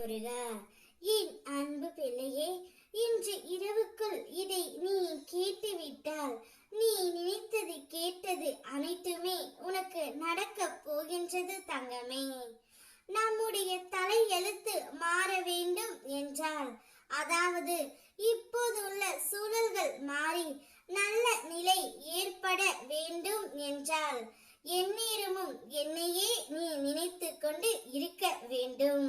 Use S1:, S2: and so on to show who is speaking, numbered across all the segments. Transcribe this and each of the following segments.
S1: முருகா என் அன்பு பிள்ளையே இன்று இரவுக்குள் இதை நீ கேட்டுவிட்டால் நீ நினைத்தது கேட்டது அனைத்துமே உனக்கு நடக்கப் போகின்றது தங்கமே. நம்முடைய தலையெழுத்து மாற வேண்டும் என்றால் அதாவது இப்போதுள்ள சூழல்கள் மாறி நல்ல நிலை ஏற்பட வேண்டும் என்றால் எந்நேரமும் என்னையே நீ நினைத்து கொண்டு இருக்க வேண்டும்.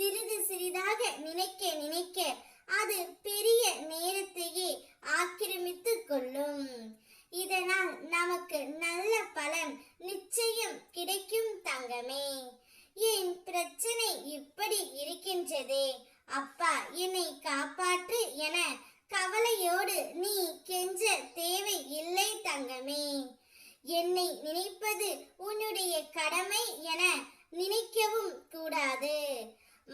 S1: சிறிது சிறிதாக நினைக்க நினைக்க அது பெரிய நேரத்தையே ஆக்கிரமித்து கொள்ளும். இதனால் நமக்கு நல்ல பலன் நிச்சயம் கிடைக்கும் தங்கமே. என் பிரச்சனை இப்படி இருக்கின்றதே? அப்பா என்னை காப்பாற்று என கவலையோடு நீ கெஞ்ச தேவை இல்லை தங்கமே. என்னை நினைப்பது உன்னுடைய கடமை என நினைக்கவும் கூடாது.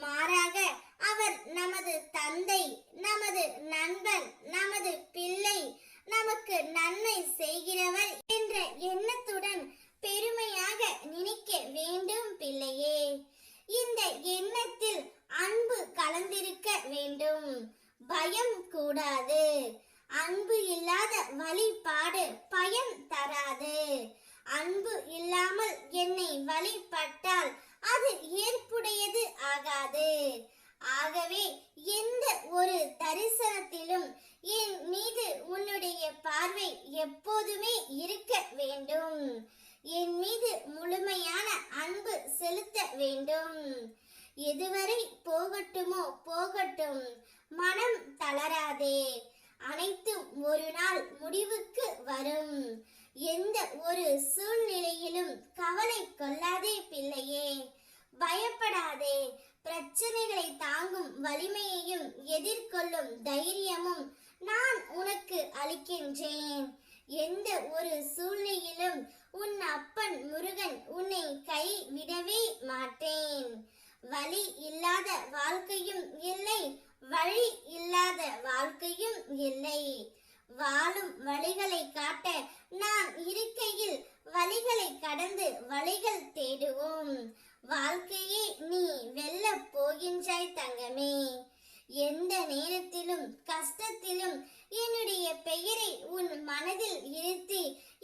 S1: மாறாக அவர் நமது தந்தை நமது நண்பன் நமது பிள்ளை நமக்கு நன்மை செய்கிறவர் என்ற எண்ணத்துடன் பெருமையாக நினைக்க வேண்டும் பிள்ளையே. இந்த எண்ணத்தில் அன்பு கலந்திருக்க வேண்டும். பயம் கூடாது. அன்பு இல்லாத வழிபாடு பயன் தராது. அன்பு இல்லாமல் என்னை வழிபட்டால் அது ஏற்புடையது ஆகாது. ஆகவே எந்த ஒரு தரிசனத்திலும் என் மீது உன்னுடைய பார்வை எப்போதுமே இருக்க வேண்டும். என் மீது முழுமையான அன்பு செலுத்த வேண்டும். எதுவரை போகட்டுமோ போகட்டும். மனம் தளராதே. அனைத்தும் ஒரு நாள் முடிவுக்கு வரும். எந்த ஒரு சூழ்நிலையிலும் கவலை கொள்ளாதே பிள்ளையே. பயப்படாதே. பிரச்சனைகளை தாங்கும் வலிமையையும் எதிர்கொள்ளும் தைரியமும் நான் உனக்கு அளிக்கின்றேன். எந்த ஒரு சூழ்நிலையிலும் உன் அப்பன் முருகன் உன்னை கை விடவே மாட்டேன். வழி இல்லாத வாழ்க்கையும் இல்லை வழி இல்லாத வாழ்க்கையும் இல்லை. வாழும் வழிகளை காட்ட நான் இருக்கையில் வழிகளை கடந்து வழிகள் தேடுவோம். வாழ்க்கையே நீ வெல்ல போகின்றாய் தங்கமே. எந்த நேரத்திலும் கஷ்டத்திலும் என்னுடைய பெயரை உன் மனதில் இருத்தி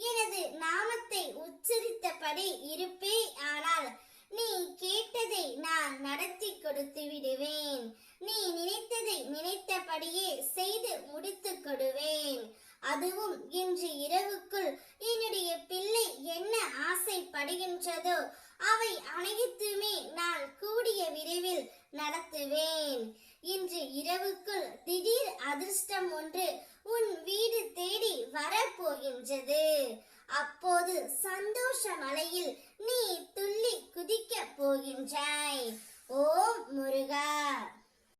S1: எனது நாமத்தை உச்சரித்தபடி இருப்பே. ஆனால் நீ கேட்டதை நான் நடத்தி கொடுத்து விடுவேன். நீ நினைத்ததை நினைத்தபடியே செய்து முடித்து கொடுவேன். அதுவும் இன்று இரவுக்குள் என்னுடைய பிள்ளை என்ன ஆசைப்படுகின்றதோ அவை அனைத்துமே நான் கூடிய விரைவில் நடத்துவேன். இன்று இரவுக்குள் திடீர் அதிர்ஷ்டம் ஒன்று உன் வீடு தேடி வரப்போகின்றது. அப்போது சந்தோஷ மலையில் நீ துள்ளி குதிக்க போகின்றாய். ஓம் முருகா!